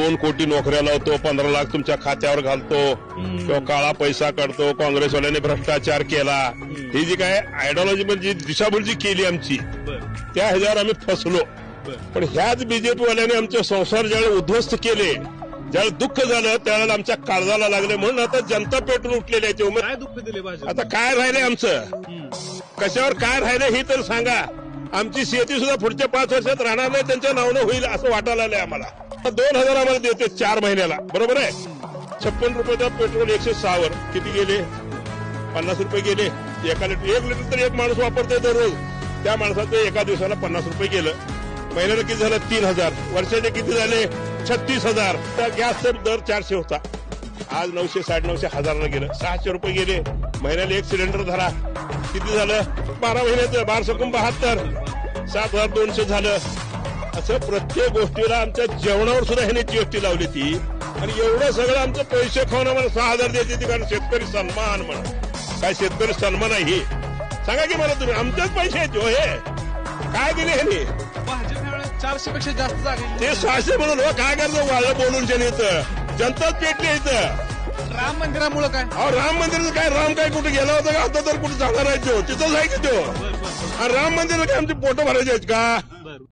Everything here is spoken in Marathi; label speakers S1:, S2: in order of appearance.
S1: दोन कोटी नोकऱ्या लावतो पंधरा लाख तुमच्या खात्यावर घालतो किंवा काळा पैसा काढतो काँग्रेसवाल्यांनी भ्रष्टाचार केला. ही जी काय आयडिओलॉजी म्हणजे दिशाभूल जी केली आमची त्या ह्याच्यावर आम्ही फसलो. पण ह्याच बीजेपीवाल्याने आमचे संसार ज्यावेळी उद्ध्वस्त केले ज्यावेळी दुःख झालं त्यावेळेला आमच्या काळजाला लागले. म्हणून आता जनता पेटून उठलेली आहे ते उमेद.
S2: काय दुःख दिले भाजप
S1: आता काय राहिलंय आमचं? कशावर काय राहिलंय ही तर सांगा. आमची शेती सुद्धा पुढच्या पाच वर्षात राहणार नाही त्यांच्या नावानं होईल असं वाटायला आलंय आम्हाला. दोन हजार आम्हाला देते चार महिन्याला. बरोबर आहे? छप्पन रुपयाचा पेट्रोल एकशे सहावर. किती गेले? पन्नास रुपये गेले. एका लिटर एक लिटर तर एक माणूस वापरतोय दररोज. त्या माणसाचं एका दिवसाला पन्नास रुपये गेलं. महिन्याला किती झालं? तीन हजार. वर्षाचे किती झाले? छत्तीस हजार. त्या गॅसचा दर चारशे होता. आज नऊशे साडे नऊशे हजारला गेलं. सहाशे रुपये गेले. महिन्याला एक सिलेंडर धरा. किती झालं? बारा महिन्याचं. बारा सकून बहात्तर सात हजार दोनशे झालं. असं प्रत्येक गोष्टीला आमच्या जेवणावर सुद्धा ह्याने जीएसटी लावली ती. आणि एवढं सगळं आमचं पैसे खाऊन आम्हाला सहा हजार देते ती कारण शेतकरी सन्मान म्हणून. काय शेतकरी सन्मान आहे ही? सांगा की मला तुम्ही. आमचेच पैसे आहेत हो हे. काय दिले ह्याने?
S2: चारशे पेक्षा जास्त जागे
S1: ते सहाशे म्हणून हो काय करतो? वाळं बोलून इथं. जनताच पेटली इथं.
S2: राम मंदिरामुळे काय?
S1: अहो राम मंदिराचं काय? राम काय कुठे गेला होता का? आता तर कुठे जाणार आहे तो. तिथंच आहे की तो? आणि राम मंदिराला काय आमचे पोटं भरायचे आहेत का?